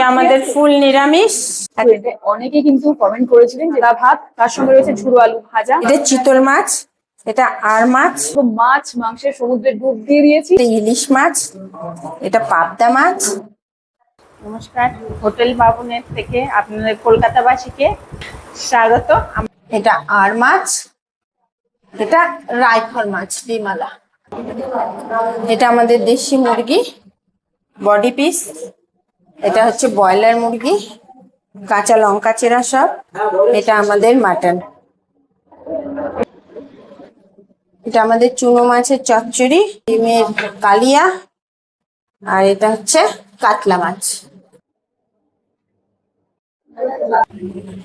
এটা আমাদের ফুল নিরামিষ। এটা অনেকে কিন্তু কমেন্ট করেছিলেন যে দা ভাত তার সঙ্গে রয়েছে ঝুড়ো আলু ভাজা। এটা চিতল মাছ এটা আর মাছ। মাছ মাংসের সমুদ্রে ডুব দিয়ে দিয়েছি। ইলিশ মাছ এটা পাবদা মাছ। নমস্কার হোটেল বাবুনের থেকে আপনাদের কলকাতাবাসীকে স্বাগত। এটা আর মাছ এটা রায়খর মাছ ডিমালা। এটা আমাদের দেশি মুরগি বডি পিস। এটা হচ্ছে ব্রয়লার মুরগি, কাঁচা লঙ্কা চেরা সব, এটা আমাদের মাটন। এটা আমাদের চুনো মাছের চচ্চড়ি, ডিমের কালিয়া, আর এটা হচ্ছে কাতলা মাছ।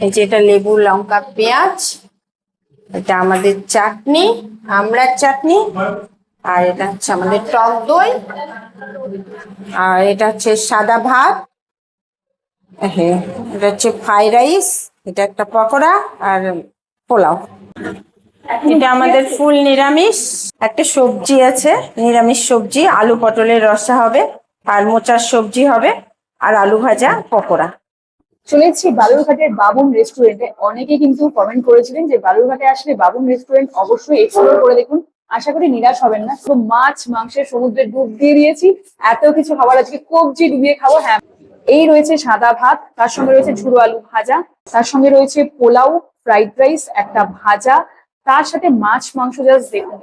এই যে এটা লেবু, লঙ্কা, পেঁয়াজ, এটা আমাদের চাটনি, আমড়ার চাটনি আর এটা হচ্ছে আমাদের টক দই। আর এটা হচ্ছে সাদা ভাত। হ্যাঁ এটা হচ্ছে ফ্রাইড রাইস, এটা একটা পকোড়া আর পোলাও। এটা আমাদের ফুল নিরামিষ। একটা সবজি আছে, নিরামিষ সবজি, আলু পটলের রসা হবে, আর মোচার সবজি হবে, আর আলু ভাজা পকোড়া। শুনেছি বালুরঘাটের বাবুন রেস্টুরেন্টে অনেকে কিন্তু কমেন্ট করেছিলেন যে বালুরঘাটে আসলে বাবুন রেস্টুরেন্ট অবশ্যই এক্সপ্লোর করে দেখুন। আশা করি নিরাশ হবেন না। তো মাছ মাংসের সমুদ্রে ডুব দিয়ে দিয়েছি এত কিছু খাবার আজকে কবজি ডুবিয়ে খাব হ্যাঁ। এই রয়েছে সাদা ভাত, তার সঙ্গে রয়েছে ঝুড়ো আলু ভাজা, তার সঙ্গে রয়েছে পোলাও, ফ্রাইড রাইস, একটা ভাজা, তার সাথে মাছ, মাংস জাস্ট দেখুন।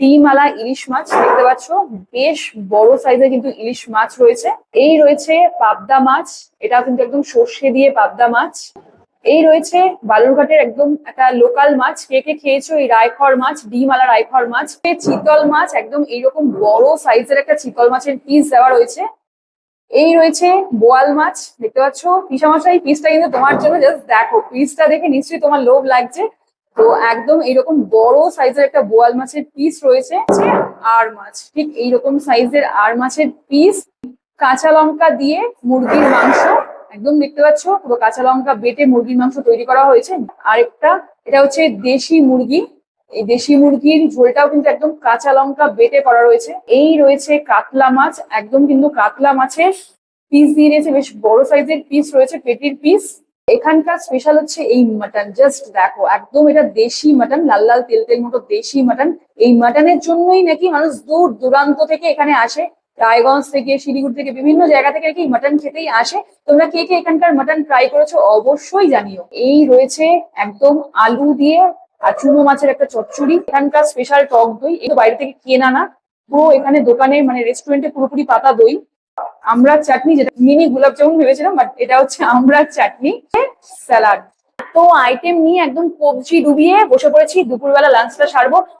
ডিম আলা ইলিশ মাছ, দেখতে পাচ্ছ? বেশ বড় সাইজের কিন্তু ইলিশ মাছ রয়েছে। এই রয়েছে পাবদা মাছ এটা কিন্তু একদম সর্ষে দিয়ে পাবদা মাছ। এই রয়েছে বালুরঘাটের একদম একটা লোকাল মাছ। কে কে খেয়েছো এই রায়খর মাছ, ডিম আলা রায়খর মাছ? এই চিতল মাছ, একদম এইরকম বড় সাইজের একটা চিতল মাছের পিস দেওয়া রয়েছে। এই রয়েছে বোয়াল মাছ, দেখতে পাচ্ছ? পিসামশাই পিসটা কিন্তু তোমার জন্য জাস্ট দেখো। পিসটা দেখে নিশ্চয়ই তোমার লোভ লাগছে। তো একদম এইরকম বড় সাইজের একটা বোয়াল মাছের পিস রয়েছে। আর মাছ। ঠিক এইরকম সাইজের আর মাছের পিস কাঁচা লঙ্কা দিয়ে মুরগির মাংস। একদম দেখতে পাচ্ছ, পুরো কাঁচা লঙ্কা বেটে মুরগির মাংস তৈরি করা হয়েছে। আরেকটা, এটা হচ্ছে দেশি মুরগি। এই দেশি মুরগির ঝোলটাও কিন্তু একদম কাঁচা লঙ্কা বেটে করা রয়েছে। এই রয়েছে কাতলা মাছ, একদম কিন্তু কাতলা মাছের পিস দিয়ে দিয়েছে বেশ বড় সাইজের পিস রয়েছে, পেটির পিস এখানকার স্পেশাল হচ্ছে এই মাটন জাস্ট দেখো, একদম এটা দেশি মাটন লাল লাল তেল তেল মতো দেশি মাটন এই মাটনের জন্যই নাকি মানুষ দূর দূরান্ত থেকে এখানে আসে। রায়গঞ্জ থেকে, শিলিগুড়ি থেকে বিভিন্ন জায়গা থেকে নাকি মাটন খেতেই আসে। তোমরা কে কে এখানকার মাটন ট্রাই করেছ অবশ্যই জানিও। এই রয়েছে একদম আলু দিয়ে আর চুনো মাছের একটা চচ্চড়ি। এখানকার স্পেশাল টক দই। এগুলো বাইরে থেকে কেনা না। পুরো এখানে দোকানে মানে রেস্টুরেন্টে পুরোপুরি পাতা দই। আমরা চাটনি যেটা মিনি গোলাপ জামুন ভেবেছিলাম বাট এটা হচ্ছে আমরা চাটনি। স্যালাড তো আইটেম নিয়ে একদম কবজি ডুবিয়ে বসে পড়েছি। দুপুরবেলা লাঞ্চটা সারবো।